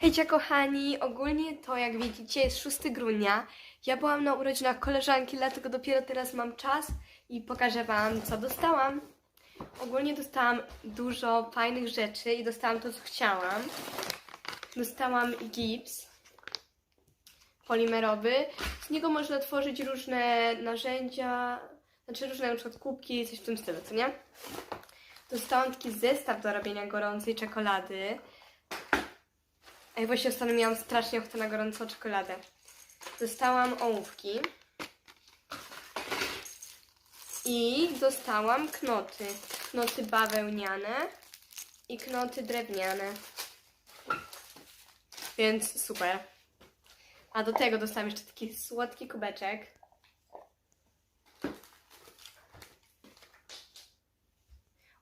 Hejcia kochani, ogólnie to jak widzicie jest 6 grudnia. Ja byłam na urodzinach koleżanki, dlatego dopiero teraz mam czas i pokażę wam co dostałam. Ogólnie dostałam dużo fajnych rzeczy i dostałam to co chciałam. Dostałam gips polimerowy. Z niego można tworzyć różne narzędzia, znaczy różne na przykład kubki, coś w tym stylu, co nie? Dostałam taki zestaw do robienia gorącej czekolady. Ej, właśnie ostatnio miałam strasznie ochotę na gorącą czekoladę. Dostałam ołówki. I dostałam knoty. Knoty bawełniane i knoty drewniane. Więc super. A do tego dostałam jeszcze taki słodki kubeczek.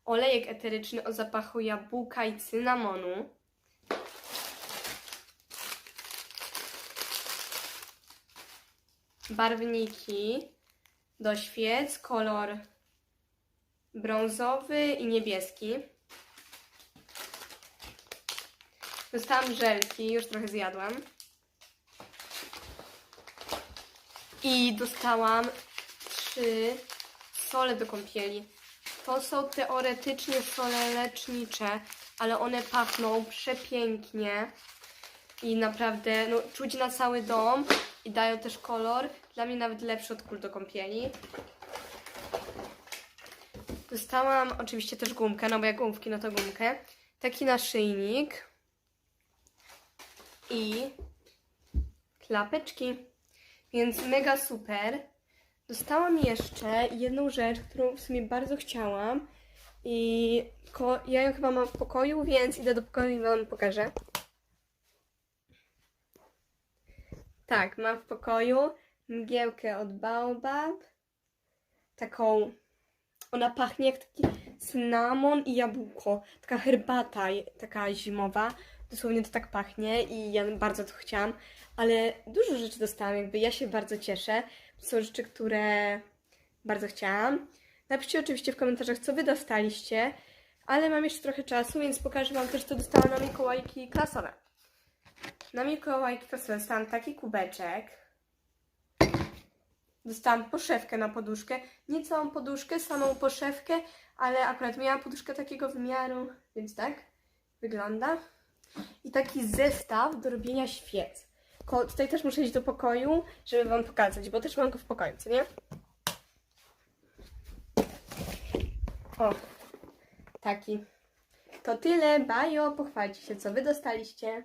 Olejek eteryczny o zapachu jabłka i cynamonu. Barwniki do świec, kolor brązowy i niebieski. Dostałam żelki, już trochę zjadłam. I dostałam trzy sole do kąpieli. To są teoretycznie sole lecznicze, ale one pachną przepięknie i naprawdę no, czuć na cały dom i dają też kolor. Dla mnie nawet lepszy od kul do kąpieli. Dostałam oczywiście też gumkę, no bo jak gumki, no to gumkę. Taki naszyjnik i klapeczki. Więc mega super. Dostałam jeszcze jedną rzecz, którą w sumie bardzo chciałam. I ja ją chyba mam w pokoju, więc idę do pokoju i wam pokażę. Tak, mam w pokoju mgiełkę od Baobab. Taką. Ona pachnie jak taki cynamon i jabłko. Taka herbata, taka zimowa. Dosłownie to tak pachnie i ja bardzo to chciałam. Ale dużo rzeczy dostałam, jakby ja się bardzo cieszę. Są rzeczy, które bardzo chciałam. Napiszcie oczywiście w komentarzach, co wy dostaliście. Ale mam jeszcze trochę czasu, więc pokażę wam też, co dostałam na Mikołajki klasowe. Na Mikołajki klasowe dostałam taki kubeczek. Dostałam poszewkę na poduszkę. Nie całą poduszkę, samą poszewkę, ale akurat miałam poduszkę takiego wymiaru, więc tak wygląda. I taki zestaw do robienia świec. Ko- tutaj też muszę iść do pokoju, żeby wam pokazać, bo też mam go w pokoju, co nie? O, taki. To tyle, bajo, pochwalcie się, co wy dostaliście.